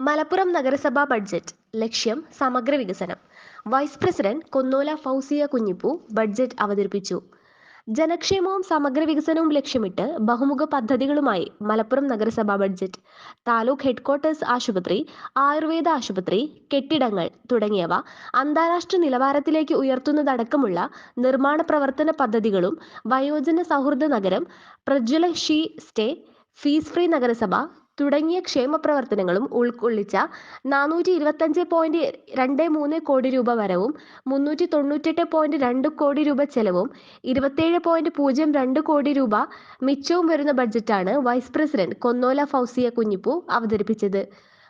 മലപ്പുറം നഗരസഭാ ബഡ്ജറ്റ് ലക്ഷ്യം സമഗ്ര വികസനം. Vice president Konnola Fousiya Kunhippu budget അവതരിപ്പിച്ചു. ജനക്ഷേമവും സമഗ്ര വികസനവും ലക്ഷ്യമിട്ട് ബഹുമുഖ പദ്ധതികളുമായി മലപ്പുറം നഗരസഭാ ബഡ്ജറ്റ് താലൂക്ക് ഹെഡ്ക്വാർട്ടേഴ്സ് ആശുപത്രി ആയുർവേദ ആശുപത്രി കെട്ടിടങ്ങൾ തുടങ്ങിയവ അന്താരാഷ്ട്ര നിലവാരത്തിലേക്ക് ഉയർത്തുന്നതടക്കമുള്ള നിർമ്മാണ പ്രവർത്തന പദ്ധതികളും വയോജന സൗഹൃദ നഗരം Prajwala she stay fees free നഗരസഭ തുടങ്ങിയ ക്ഷേമ പ്രവർത്തനങ്ങളും ഉൾക്കൊള്ളിച്ച നാനൂറ്റി ഇരുപത്തഞ്ച് പോയിന്റ് രണ്ട് മൂന്ന് കോടി രൂപ വരവും മുന്നൂറ്റി തൊണ്ണൂറ്റെട്ട് പോയിന്റ് രണ്ട് കോടി രൂപ ചെലവും ഇരുപത്തേഴ് പോയിന്റ് പൂജ്യം രണ്ട് കോടി രൂപ മിച്ചവും വരുന്ന ബഡ്ജറ്റാണ് വൈസ് പ്രസിഡന്റ് കൊന്നോല ഫൗസിയ കുഞ്ഞിപ്പു അവതരിപ്പിച്ചത്.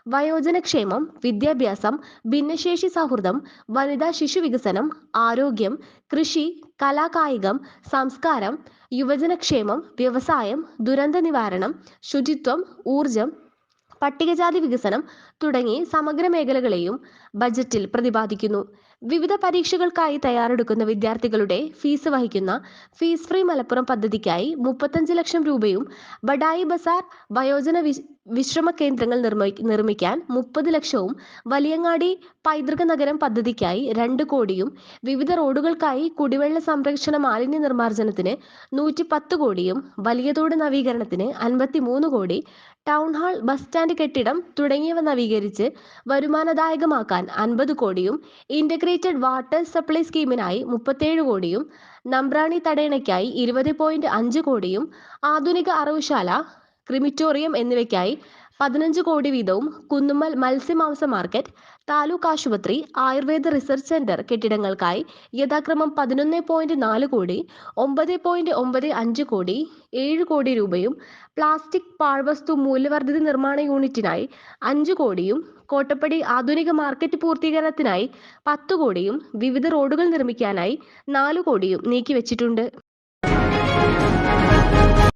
വയോജനക്ഷേമം വിദ്യാഭ്യാസം ഭിന്നശേഷി സൗഹൃദം വനിതാ ശിശു വികസനം ആരോഗ്യം കൃഷി കലാകായികം സംസ്കാരം യുവജനക്ഷേമം വ്യവസായം ദുരന്ത നിവാരണം ശുചിത്വം ഊർജം പട്ടികജാതി വികസനം തുടങ്ങി സമഗ്ര മേഖലകളെയും ബജറ്റിൽ പ്രതിപാദിക്കുന്നു. വിവിധ പരീക്ഷകൾക്കായി തയ്യാറെടുക്കുന്ന വിദ്യാർത്ഥികളുടെ ഫീസ് വഹിക്കുന്ന ഫീസ് ഫ്രീ മലപ്പുറം പദ്ധതിക്കായി മുപ്പത്തഞ്ച് ലക്ഷം രൂപയും ബഡായി ബസാർ വയോജന വിശ്രമ കേന്ദ്രങ്ങൾ നിർമ്മി നിർമ്മിക്കാൻ മുപ്പത് ലക്ഷവും വലിയങ്ങാടി പൈതൃക നഗരം പദ്ധതിക്കായി രണ്ട് കോടിയും വിവിധ റോഡുകൾക്കായി കുടിവെള്ള സംരക്ഷണ മാലിന്യ നിർമ്മാർജനത്തിന് നൂറ്റി പത്ത് കോടിയും വലിയതോട് നവീകരണത്തിന് അൻപത്തി മൂന്ന് കോടി ടൗൺ ഹാൾ ബസ് സ്റ്റാൻഡ് കെട്ടിടം തുടങ്ങിയവ നവീകരിച്ച് വരുമാനദായകമാക്കാൻ അൻപത് കോടിയും ഇന്റഗ്രേറ്റഡ് വാട്ടർ സപ്ലൈ സ്കീമിനായി മുപ്പത്തേഴ് കോടിയും നമ്പ്രാണി തടയണയ്ക്കായി ഇരുപത് പോയിന്റ് അഞ്ച് കോടിയും ആധുനിക അറവുശാല ക്രിമിറ്റോറിയം എന്നിവയ്ക്കായി പതിനഞ്ച് കോടി വീതവും കുന്നുമ്മൽ മത്സ്യമാംസ മാർക്കറ്റ് താലൂക്ക് ആശുപത്രി ആയുർവേദ റിസർച്ച് സെന്റർ കെട്ടിടങ്ങൾക്കായി യഥാക്രമം പതിനൊന്ന് പോയിന്റ് നാല് കോടി ഒമ്പത് പോയിന്റ് ഒമ്പത് അഞ്ച് കോടി ഏഴ് കോടി രൂപയും പ്ലാസ്റ്റിക് പാഴ്വസ്തു മൂല്യവർദ്ധിത നിർമ്മാണ യൂണിറ്റിനായി അഞ്ച് കോടിയും കോട്ടപ്പടി ആധുനിക മാർക്കറ്റ് പൂർത്തീകരണത്തിനായി പത്ത് കോടിയും വിവിധ റോഡുകൾ നിർമ്മിക്കാനായി നാല് കോടിയും നീക്കിവച്ചിട്ടുണ്ട്.